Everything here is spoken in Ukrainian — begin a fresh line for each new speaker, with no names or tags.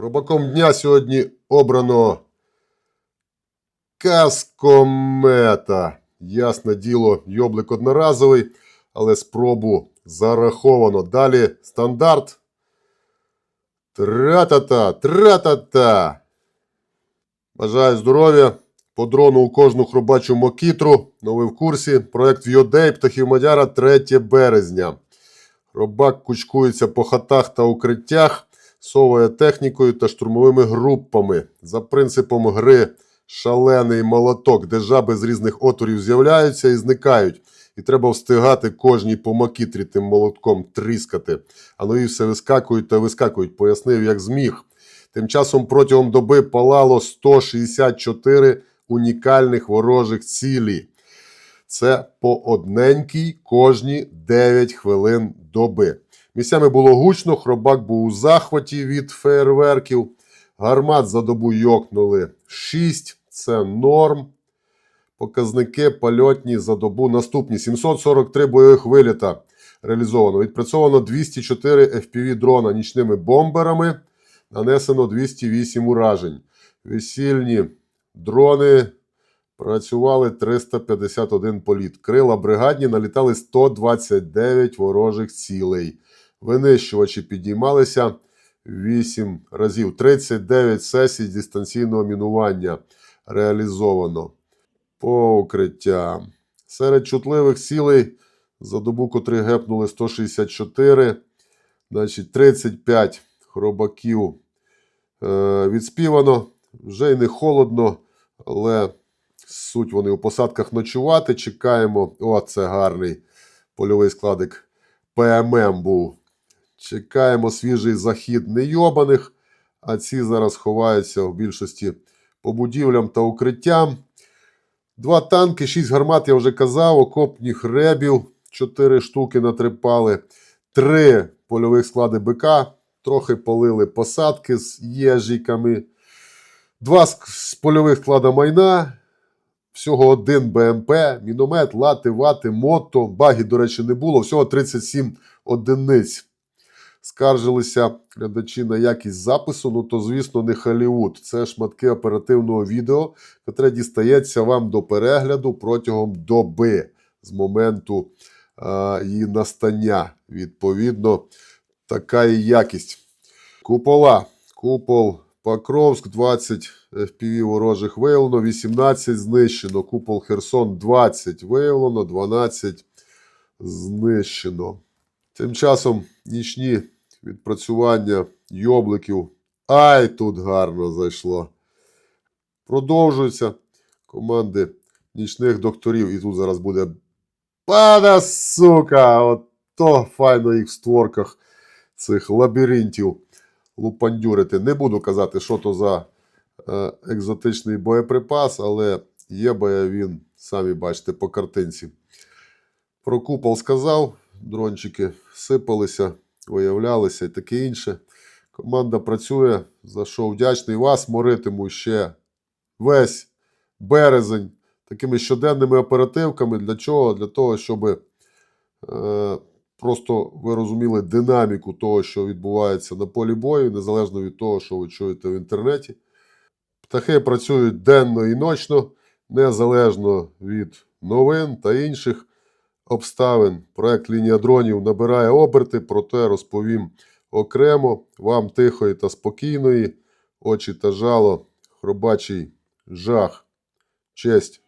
Хробаком дня сьогодні обрано каскомета. Ясне діло, йоблик одноразовий, але спробу зараховано. Далі стандарт. Тра-та-та, тра-та-та. Бажаю здоров'я. По дрону у кожну хробачу мокітру. Ну ви в курсі. Проект Вйодей, птахів Мадяра 3 березня. Хробак кучкується по хатах та укриттях, соває технікою та штурмовими групами. За принципом гри шалений молоток, де жаби з різних отворів з'являються і зникають. І треба встигати кожній по макітрі тим молотком тріскати. А нові все вискакують та вискакують, пояснив, як зміг. Тим часом протягом доби палало 164 унікальних ворожих цілі. Це по одненькій кожні 9 хвилин доби. Місцями було гучно, хробак був у захваті від фейерверків. Гармат за добу йокнули 6, це норм. Показники польотні за добу наступні: 743 бойових виліта реалізовано. Відпрацьовано 204 FPV дрона нічними бомберами. Нанесено 208 уражень. Весільні дрони працювали 351 політ. Крила бригадні налітали 129 ворожих цілей. Винищувачі підіймалися 8 разів. 39 сесій дистанційного мінування реалізовано. По укриттям. Серед чутливих цілей за добу, котрі гепнули 164, значить 35 хробаків е, відспівано. Вже й не холодно, але суть вони у посадках ночувати. Чекаємо. О, це гарний польовий складик ПММ був. Чекаємо свіжий захід нейобаних, а ці зараз ховаються в більшості по будівлям та укриттям. Два танки, шість гармат, я вже казав, окопних ребів, чотири штуки натрипали, три польових склади БК, трохи полили посадки з єжиками, два з- польових склада майна, всього один БМП, міномет, лати, вати, мото. Багів, до речі, не було, всього 37 одиниць. Скаржилися глядачі на якість запису, ну то, звісно, не Холлівуд. Це шматки оперативного відео, котре дістається вам до перегляду протягом доби з моменту е, її настання. Відповідно, така і якість. Купола. Купол Покровськ 20 FPV ворожих виявлено, 18 знищено. Купол Херсон 20 виявлено, 12 знищено. Тим часом нічні відпрацювання йобликів. Ай, тут гарно зайшло. Продовжуються команди нічних докторів. І тут зараз буде Пана сука! От то файно їх в створках цих лабіринтів лупандюрити. Не буду казати, що то за е, екзотичний боєприпас, але є боє він, самі бачите, по картинці. Про купол сказав, дрончики сипалися, виявлялися і таке інше. Команда працює, за що вдячний вас. Моритиму ще весь березень такими щоденними оперативками. Для чого? Для того, щоб е, просто ви розуміли динаміку того, що відбувається на полі бою, незалежно від того, що ви чуєте в інтернеті. Птахи працюють денно і ночно, незалежно від новин та інших обставин. Проект Лінія дронів набирає оберти, проте розповім окремо. Вам тихої та спокійної, очі та жало, хробачий жах, честь